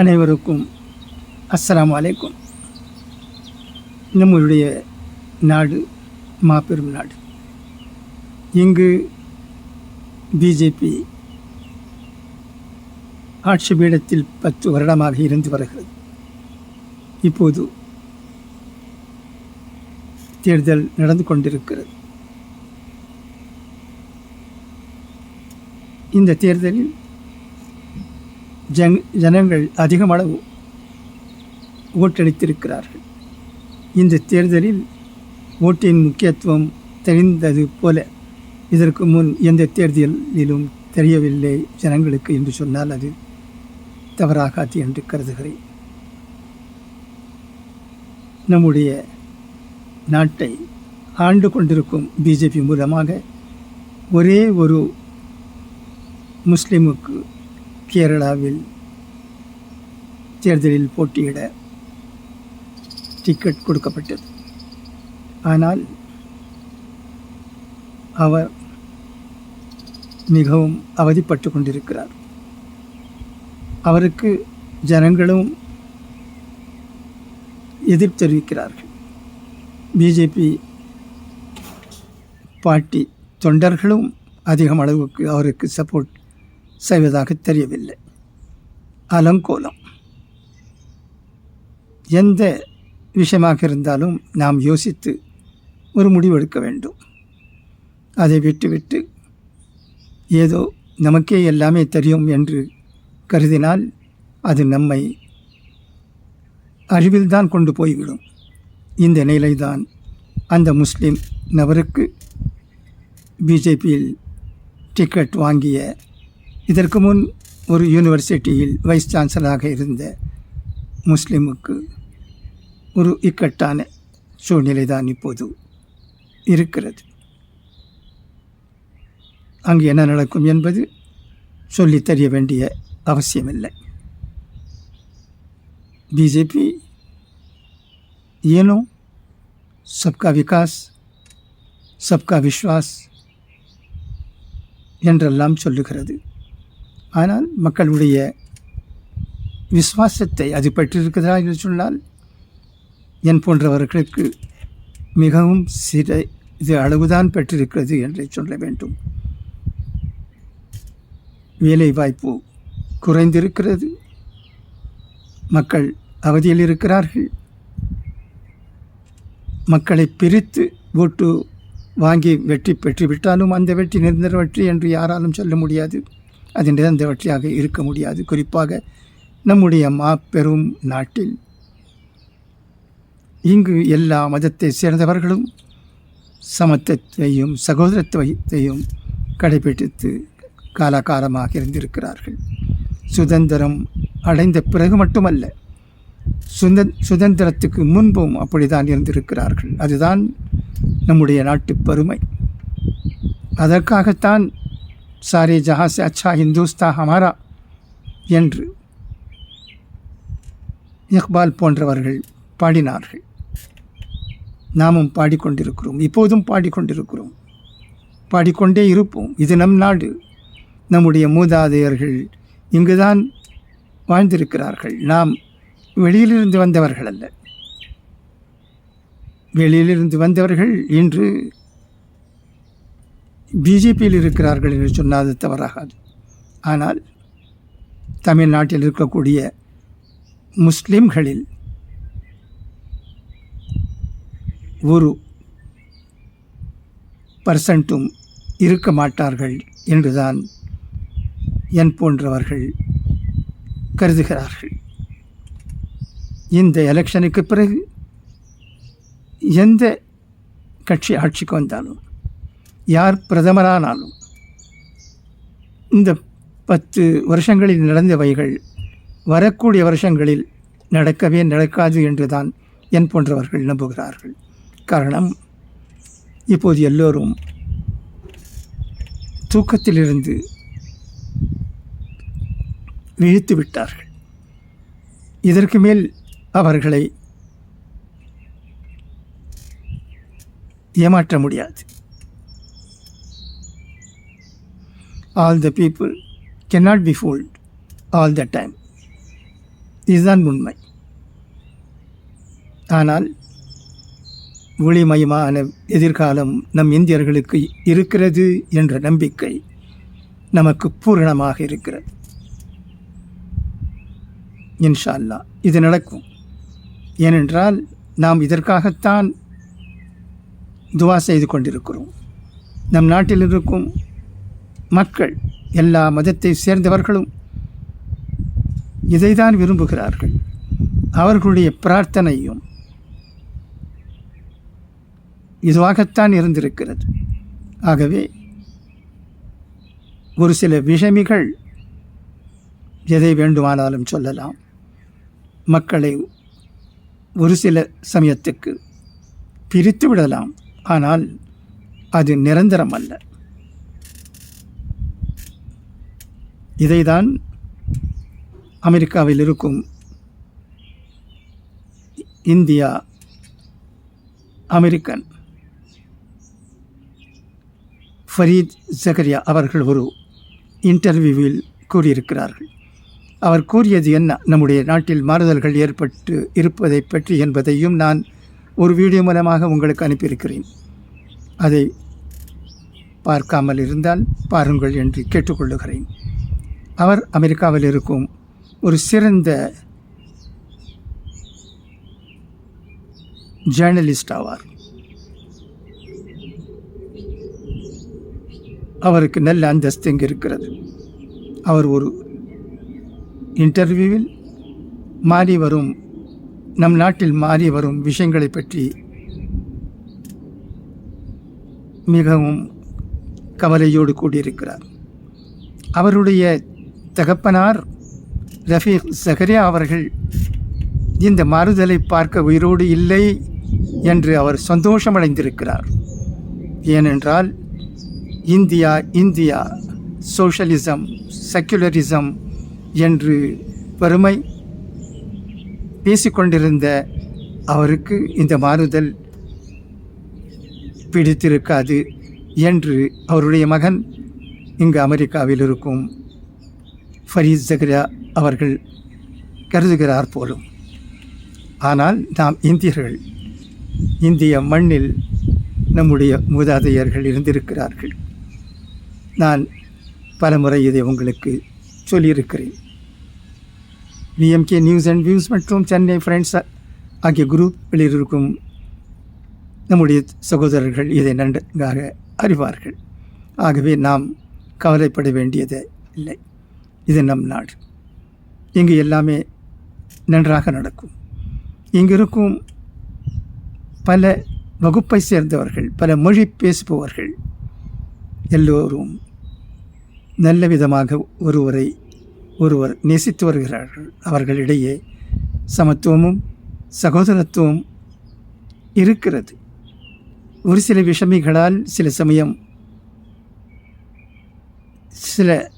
அனைவருக்கும் அஸ்லாம் அலைக்கும். நம்மளுடைய நாடு மாபெரும் நாடு. இங்கு பிஜேபி ஆட்சி பீடத்தில் பத்து வருடமாக இருந்து வருகிறது. இப்போது தேர்தல் நடந்து கொண்டிருக்கிறது. இந்த தேர்தலில் ஜன் ஜனங்கள் அதிகமளவு ஓட்டளித்திருக்கிறார்கள். இந்த தேர்தலில் ஓட்டின் முக்கியத்துவம் தெரிந்தது போல இதற்கு முன் எந்த தேர்தலிலும் தெரியவில்லை ஜனங்களுக்கு என்று சொன்னால் அது தவறாகாது என்று கருதுகிறேன். நம்முடைய நாட்டை ஆண்டு கொண்டிருக்கும் பிஜேபி மூலமாக ஒரே ஒரு முஸ்லீமுக்கு கேரளாவில் தேர்தலில் போட்டியிட டிக்கெட் கொடுக்கப்பட்டது. ஆனால் அவர் மிகவும் அவதிப்பட்டு கொண்டிருக்கிறார். அவருக்கு ஜனங்களும் எதிர்ப்பு தெரிவிக்கிறார்கள். பிஜேபி பார்ட்டி தொண்டர்களும் அதிகம் அளவுக்கு அவருக்கு சப்போர்ட் செய்வதாக தெரியவில்லை. அலங்கோலம். எந்த விஷயமாக இருந்தாலும் நாம் யோசித்து ஒரு முடிவெடுக்க வேண்டும். அதை விட்டுவிட்டு ஏதோ நமக்கே எல்லாமே தெரியும் என்று கருதினால் அது நம்மை அறிவில்தான் கொண்டு போய்விடும். இந்த நிலைதான் அந்த முஸ்லீம் நபருக்கு பிஜேபியில் டிக்கெட் வாங்கிய இதற்கு முன் ஒரு யூனிவர்சிட்டியில் வைஸ் சான்சலராக இருந்த முஸ்லிமுக்கு ஒரு இக்கட்டான சூழ்நிலை தான் இப்போது இருக்கிறது. அங்கு என்ன நடக்கும் என்பது சொல்லித் தெரிய வேண்டிய அவசியமில்லை. பிஜேபி ஏனோ சப்கா விகாஸ் சப்கா விஸ்வாஸ் என்றெல்லாம் சொல்லுகிறது. ஆனால் மக்களுடைய விசுவாசத்தை அது பெற்றிருக்கிறதா என்று சொன்னால் என் போன்றவர்களுக்கு மிகவும் சிற இது அளவுதான் பெற்றிருக்கிறது என்று சொல்ல வேண்டும். வேலை வாய்ப்பு குறைந்திருக்கிறது. மக்கள் அவதியில் இருக்கிறார்கள். மக்களை பிரித்து ஓட்டு வாங்கி வெற்றி பெற்றுவிட்டாலும் அந்த வெற்றி நிரந்தர வெற்றி என்று யாராலும் சொல்ல முடியாது. அது நிரந்தரவற்றியாக இருக்க முடியாது. குறிப்பாக நம்முடைய மாபெரும் நாட்டில். இங்கு எல்லா மதத்தை சேர்ந்தவர்களும் சமத்துவத்தையும் சகோதரத்துவத்தையும் கடைபிடித்து காலகாலமாக இருந்திருக்கிறார்கள். சுதந்திரம் அடைந்த பிறகு மட்டுமல்ல சுத சுதந்திரத்துக்கு முன்பும் அப்படித்தான் இருந்திருக்கிறார்கள். அதுதான் நம்முடைய நாட்டு பெருமை. அதற்காகத்தான் சாரே ஜஹாசே அச்சா ஹிந்துஸ்தா ஹமாரா என்று இக்பால் போன்றவர்கள் பாடினார்கள். நாமும் பாடிக்கொண்டிருக்கிறோம் இப்போதும் பாடிக்கொண்டிருக்கிறோம். பாடிக்கொண்டே இருப்போம். இது நம் நாடு. நம்முடைய மூதாதையர்கள் இங்குதான் வாழ்ந்திருக்கிறார்கள். நாம் வெளியிலிருந்து வந்தவர்கள் அல்ல. வெளியிலிருந்து வந்தவர்கள் இன்று பிஜேபியில் இருக்கிறார்கள் என்று சொன்னால் அது தவறாகாது. ஆனால் தமிழ்நாட்டில் இருக்கக்கூடிய முஸ்லிம்களில் ஒரு பர்சன்ட்டும் இருக்க மாட்டார்கள் என்றுதான் என் போன்றவர்கள் கருதுகிறார்கள். இந்த எலெக்ஷனுக்கு பிறகு எந்த கட்சி ஆட்சிக்கு வந்தாலும் யார் பிரதமரானாலும். இந்த பத்து வருஷங்களில் நடந்தவைகள் வரக்கூடிய வருஷங்களில் நடக்கவே நடக்காது என்றுதான் என் போன்றவர்கள் நம்புகிறார்கள். காரணம் இப்போது எல்லோரும் தூக்கத்திலிருந்து விழித்து விட்டார்கள். இதற்கு மேல் அவர்களை ஏமாற்ற முடியாது. All the people cannot be fooled all the time இதுதான் உண்மை. ஆனால் ஒளிமயமான எதிர்காலம் நம் இந்தியர்களுக்கு இருக்கிறது என்ற நம்பிக்கை நமக்கு பூரணமாக இருக்கிறது. இன்ஷா அல்லாஹ் இது நடக்கும். ஏனென்றால் நாம் இதற்காகத்தான் துவா செய்து கொண்டிருக்கிறோம். நம் நாட்டில் இருக்கும் மக்கள் எல்லா மதத்தை சேர்ந்தவர்களும் இதைதான் விரும்புகிறார்கள். அவர்களுடைய பிரார்த்தனையும் இதுவாகத்தான் இருந்திருக்கிறது. ஆகவே ஒரு சில விஷமிகள் எதை வேண்டுமானாலும் சொல்லலாம். மக்களை ஒரு சில சமயத்துக்கு பிரித்து விடலாம். ஆனால் அது நிரந்தரம் அல்ல இதைதான் அமெரிக்காவில் இருக்கும் இந்தியா அமெரிக்கன் ஃபரீத் ஜகரியா அவர்கள் ஒரு இன்டர்வியூவில் கூறியிருக்கிறார்கள். அவர் கூறியது என்ன? நம்முடைய நாட்டில் மாறுதல்கள் ஏற்பட்டு இருப்பதை பற்றி என்பதையும் நான் ஒரு வீடியோ மூலமாக உங்களுக்கு அனுப்பியிருக்கிறேன். அதை பார்க்காமல் இருந்தால் பாருங்கள் என்று கேட்டுக்கொள்ளுகிறேன். அவர் அமெரிக்காவில் இருக்கும். ஒரு சிறந்த ஜேர்னலிஸ்ட் ஆவார். அவருக்கு நல்ல அந்தஸ்து இங்கே இருக்கிறது. அவர் ஒரு இன்டர்வியூவில் மாறி வரும் நம் நாட்டில் மாறி வரும் விஷயங்களை பற்றி மிகவும் கவலையோடு கூடியிருக்கிறார். அவருடைய தகப்பனார் ரஃபீக் சஹரியா அவர்கள் இந்த மாறுதலை பார்க்க உயிரோடு இல்லை என்று அவர் சந்தோஷமடைந்திருக்கிறார். ஏனென்றால் இந்தியா இந்தியா சோஷலிசம் செக்குலரிசம் என்று வறுமை பேசிக்கொண்டிருந்த அவருக்கு இந்த மாறுதல் பிடித்திருக்காது என்று அவருடைய மகன் இங்கு அமெரிக்காவில் இருக்கும் ஃபரீத் ஜக்ரியா அவர்கள் கருதுகிறார் போலும். ஆனால் நாம் இந்தியர்கள் இந்திய மண்ணில் நம்முடைய மூதாதையர்கள் இருந்திருக்கிறார்கள். நான் பலமுறை இதை உங்களுக்கு சொல்லியிருக்கிறேன். விஎம்கே நியூஸ் அண்ட் வியூஸ் மற்றும் சென்னை ஃப்ரெண்ட்ஸ் ஆகிய குரூப்பில் இருக்கும் நம்முடைய சகோதரர்கள் இதை நன்றாக அறிவார்கள். ஆகவே நாம் கவலைப்பட வேண்டியது இல்லை. இது நம் நாடு. இங்கு எல்லாமே நன்றாக நடக்கும். இங்கிருக்கும் பல வகுப்பை சேர்ந்தவர்கள் பல மொழி பேசுபவர்கள் எல்லோரும் நல்ல விதமாக ஒருவரை ஒருவர் நேசித்து வருகிறார்கள். அவர்களிடையே சமத்துவமும் சகோதரத்துவம் இருக்கிறது. ஒரு சில விஷமிகளால் சில சமயம் சில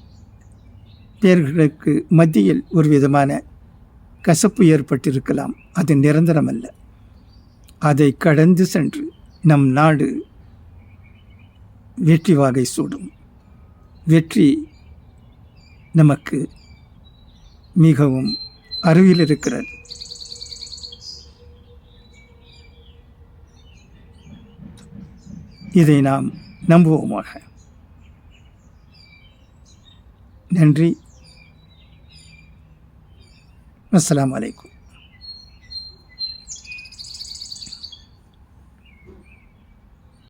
பேர்களுக்கு மத்தியில் ஒரு விதமான கசப்பு ஏற்பட்டிருக்கலாம். அது நிரந்தரமல்ல. அதை கடந்து சென்று நம் நாடு வெற்றி வாகை சூடும். வெற்றி நமக்கு மிகவும் அருகில் இருக்கிறது இதை நாம் நம்புவோமாக. நன்றி. والسلام عليكم.